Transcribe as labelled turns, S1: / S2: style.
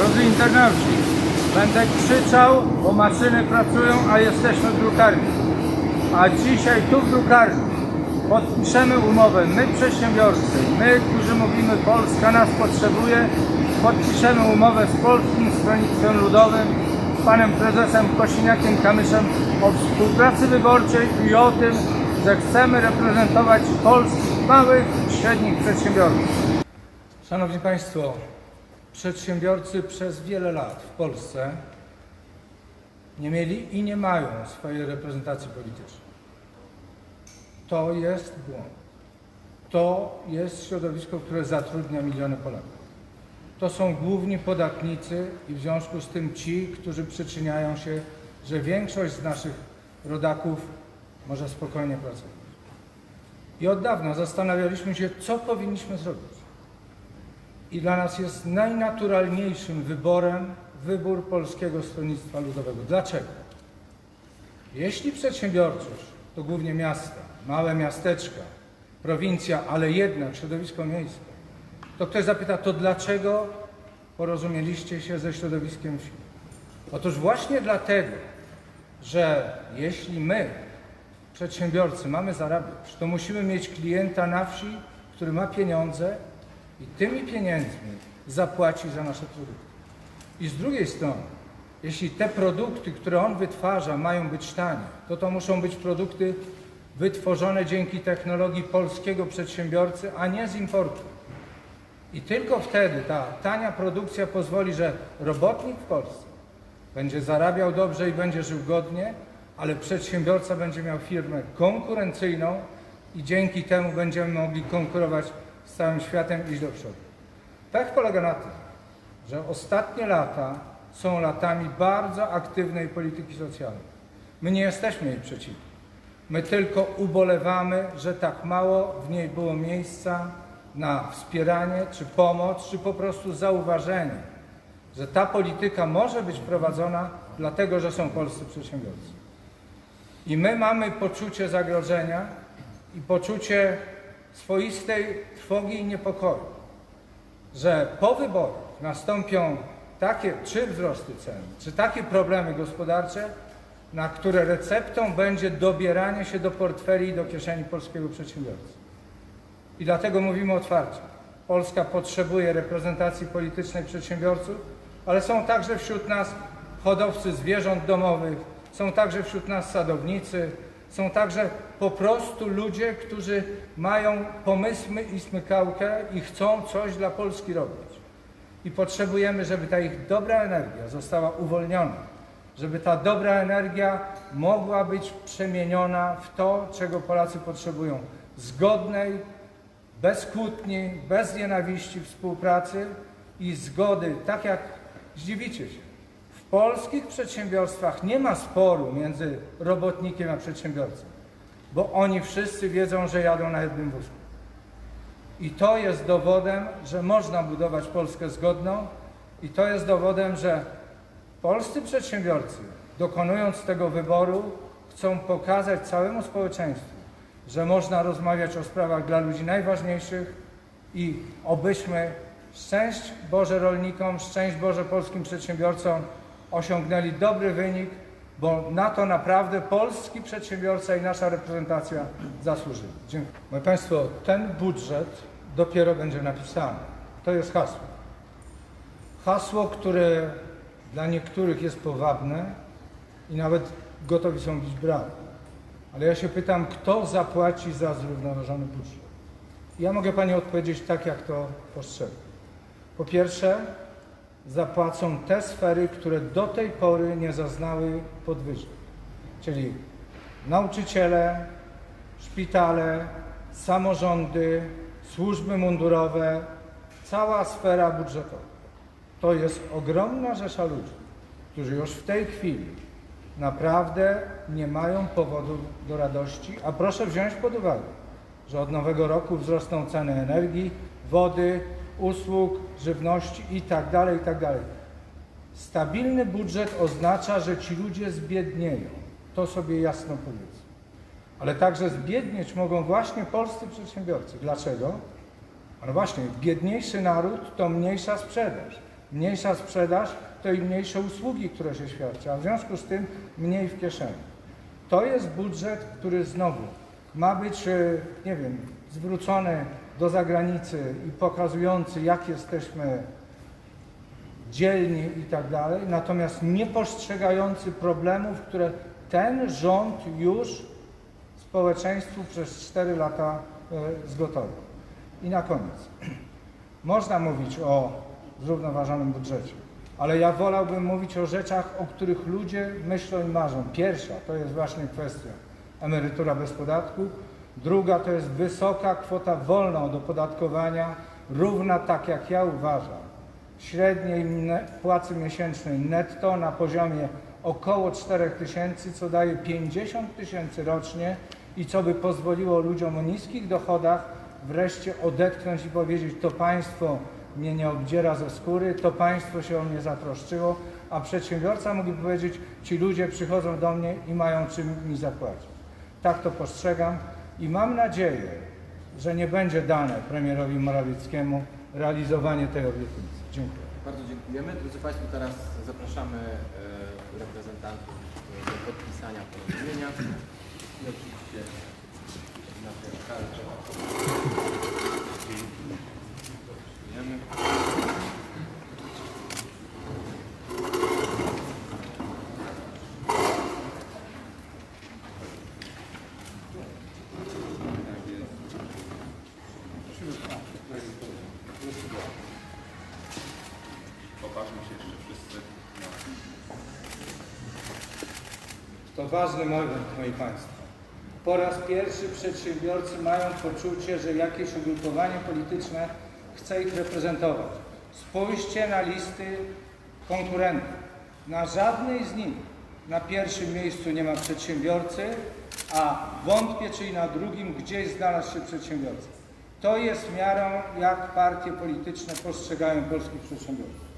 S1: drodzy internauci, będę krzyczał, bo maszyny pracują, a jesteśmy w drukarni. A dzisiaj tu w drukarni podpiszemy umowę, my przedsiębiorcy, my, którzy mówimy Polska nas potrzebuje, podpiszemy umowę z Polskim Stronnictwem Ludowym, z panem prezesem Kosiniakiem Kamyszem o współpracy wyborczej i o tym, że chcemy reprezentować polskich małych i średnich przedsiębiorców. Szanowni Państwo, przedsiębiorcy przez wiele lat w Polsce nie mieli i nie mają swojej reprezentacji politycznej. To jest błąd. To jest środowisko, które zatrudnia miliony Polaków. To są główni podatnicy i w związku z tym ci, którzy przyczyniają się, że większość z naszych rodaków może spokojnie pracować. I od dawna zastanawialiśmy się, co powinniśmy zrobić. I dla nas jest najnaturalniejszym wyborem wybór Polskiego Stronnictwa Ludowego. Dlaczego? Jeśli przedsiębiorczość to głównie miasta, małe miasteczka, prowincja, ale jednak środowisko miejskie, to ktoś zapyta, to dlaczego porozumieliście się ze środowiskiem wsi? Otóż właśnie dlatego, że jeśli my, przedsiębiorcy, mamy zarabiać, to musimy mieć klienta na wsi, który ma pieniądze i tymi pieniędzmi zapłaci za nasze produkty. I z drugiej strony, jeśli te produkty, które on wytwarza, mają być tanie, to to muszą być produkty wytworzone dzięki technologii polskiego przedsiębiorcy, a nie z importu. I tylko wtedy ta tania produkcja pozwoli, że robotnik w Polsce będzie zarabiał dobrze i będzie żył godnie, ale przedsiębiorca będzie miał firmę konkurencyjną i dzięki temu będziemy mogli konkurować z całym światem iść do przodu. Tak polega na tym, że ostatnie lata są latami bardzo aktywnej polityki socjalnej. My nie jesteśmy jej przeciwni. My tylko ubolewamy, że tak mało w niej było miejsca na wspieranie, czy pomoc, czy po prostu zauważenie, że ta polityka może być prowadzona dlatego, że są polscy przedsiębiorcy. I my mamy poczucie zagrożenia i poczucie swoistej trwogi i niepokoju, że po wyborach nastąpią takie czy wzrosty cen, czy takie problemy gospodarcze, na które receptą będzie dobieranie się do portfeli i do kieszeni polskiego przedsiębiorcy. I dlatego mówimy otwarcie. Polska potrzebuje reprezentacji politycznej przedsiębiorców, ale są także wśród nas hodowcy zwierząt domowych, są także wśród nas sadownicy, są także po prostu ludzie, którzy mają pomysły i smykałkę i chcą coś dla Polski robić. I potrzebujemy, żeby ta ich dobra energia została uwolniona, żeby ta dobra energia mogła być przemieniona w to, czego Polacy potrzebują. Zgodnej, bez kłótni, bez nienawiści, współpracy i zgody, tak jak zdziwicie się. Polskich przedsiębiorstwach nie ma sporu między robotnikiem a przedsiębiorcą, bo oni wszyscy wiedzą, że jadą na jednym wózku. I to jest dowodem, że można budować Polskę zgodną i to jest dowodem, że polscy przedsiębiorcy, dokonując tego wyboru, chcą pokazać całemu społeczeństwu, że można rozmawiać o sprawach dla ludzi najważniejszych i obyśmy szczęść Boże rolnikom, szczęść Boże polskim przedsiębiorcom osiągnęli dobry wynik, bo na to naprawdę polski przedsiębiorca i nasza reprezentacja zasłużyli. Dziękuję. Moje Państwo, ten budżet dopiero będzie napisany. To jest hasło. Hasło, które dla niektórych jest powabne i nawet gotowi są bić brawo. Ale ja się pytam, kto zapłaci za zrównoważony budżet? Ja mogę Pani odpowiedzieć tak, jak to postrzegam. Po pierwsze, zapłacą te sfery, które do tej pory nie zaznały podwyżek, czyli nauczyciele, szpitale, samorządy, służby mundurowe, cała sfera budżetowa. To jest ogromna rzesza ludzi, którzy już w tej chwili naprawdę nie mają powodu do radości, a proszę wziąć pod uwagę, że od nowego roku wzrosną ceny energii, wody, usług, żywności i tak dalej, tak dalej. Stabilny budżet oznacza, że ci ludzie zbiednieją. To sobie jasno powiedzmy. Ale także zbiednieć mogą właśnie polscy przedsiębiorcy. Dlaczego? No właśnie, biedniejszy naród to mniejsza sprzedaż. Mniejsza sprzedaż to i mniejsze usługi, które się świadczy, a w związku z tym mniej w kieszeni. To jest budżet, który znowu ma być, e, nie wiem, zwrócony do zagranicy i pokazujący, jak jesteśmy dzielni i tak dalej, natomiast nie postrzegający problemów, które ten rząd już społeczeństwu przez 4 lata e, zgotowił. I na koniec. Można mówić o zrównoważonym budżecie, ale ja wolałbym mówić o rzeczach, o których ludzie myślą i marzą. Pierwsza to jest właśnie kwestia emerytura bez podatku. Druga to jest wysoka kwota wolna od opodatkowania, równa tak jak ja uważam, średniej płacy miesięcznej netto na poziomie około 4 tysięcy, co daje 50 tysięcy rocznie i co by pozwoliło ludziom o niskich dochodach wreszcie odetchnąć i powiedzieć, to państwo mnie nie obdziera ze skóry, to państwo się o mnie zatroszczyło, a przedsiębiorca mógłby powiedzieć, ci ludzie przychodzą do mnie i mają czym mi zapłacić. Tak to postrzegam i mam nadzieję, że nie będzie dane premierowi Morawieckiemu realizowanie tej obietnicy. Dziękuję.
S2: Bardzo dziękujemy. Drodzy Państwo, teraz zapraszamy e, reprezentantów do podpisania porozumienia. I oczywiście na tej
S3: Popatrzmy się jeszcze wszyscy
S1: To ważny moment, moi Państwo. Po raz pierwszy przedsiębiorcy mają poczucie, że jakieś ugrupowanie polityczne chce ich reprezentować. Spójrzcie na listy konkurentów. Na żadnej z nich na pierwszym miejscu nie ma przedsiębiorcy, a wątpię, czy i na drugim gdzieś znalazł się przedsiębiorca. To jest miarą, jak partie polityczne postrzegają polskich przedsiębiorców.